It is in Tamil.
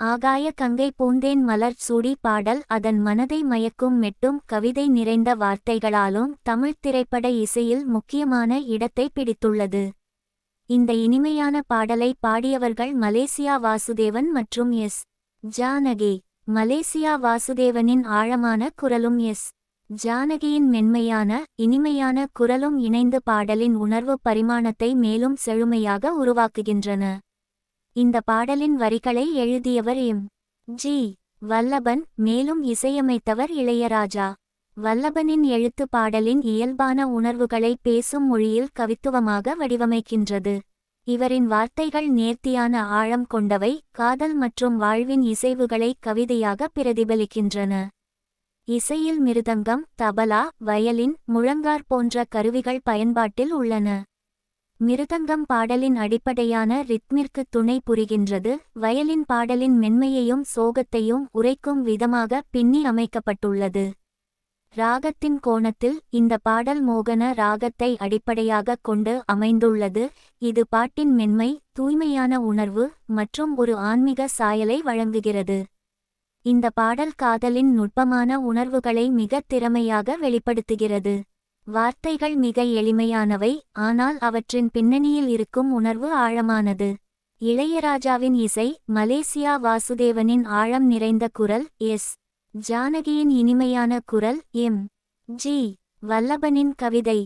ஆகாய கங்கை பூந்தேன் மலர் சூடி பாடல் அதன் மனதை மயக்கும் மெட்டும் கவிதை நிறைந்த வார்த்தைகளாலும் தமிழ்த் திரைப்பட இசையில் முக்கியமான இடத்தை பிடித்துள்ளது. இந்த இனிமையான பாடலை பாடியவர்கள் மலேசியா வாசுதேவன் மற்றும் எஸ். ஜானகி மலேசியா வாசுதேவனின் ஆழமான குரலும் எஸ். ஜானகியின் மென்மையான இனிமையான குரலும் இணைந்து பாடலின் உணர்வு பரிமாணத்தை மேலும் செழுமையாக உருவாக்குகின்றன. இந்த பாடலின் வரிகளை எழுதியவர் எம். ஜி. வல்லபன் மேலும் இசையமைத்தவர் இளையராஜா. வல்லபனின் எழுத்து பாடலின் இயல்பான உணர்வுகளை பேசும் மொழியில் கவித்துவமாக வடிவமைக்கின்றது. இவரின் வார்த்தைகள் நேர்த்தியான ஆழம் கொண்டவை காதல் மற்றும் வாழ்வின் இசைவுகளை கவிதையாக பிரதிபலிக்கின்றன. இசையில் மிருதங்கம் தபலா வயலின் முழங்கார் போன்ற கருவிகள் பயன்பாட்டில் உள்ளன. மிருதங்கம் பாடலின் அடிப்படையான ரித்மிற்கு துணை புரிகின்றது. வயலின் பாடலின் மென்மையையும் சோகத்தையும் உரைக்கும் விதமாக பின்னி அமைக்கப்பட்டுள்ளது. ராகத்தின் கோணத்தில் இந்த பாடல் மோகன ராகத்தை அடிப்படையாகக் கொண்டு அமைந்துள்ளது. இது பாட்டின் மென்மை தூய்மையான உணர்வு மற்றும் ஒரு ஆன்மீக சாயலை வழங்குகிறது. இந்த பாடல் காதலின் நுட்பமான உணர்வுகளை மிகத் திறமையாக வெளிப்படுத்துகிறது. வார்த்தைகள் மிக எளிமையானவை ஆனால் அவற்றின் பின்னணியில் இருக்கும் உணர்வு ஆழமானது. இளையராஜாவின் இசை மலேசியா வாசுதேவனின் ஆழம் நிறைந்த குரல் எஸ். ஜானகியின் இனிமையான குரல் எம். ஜி. வல்லபனின் கவிதை.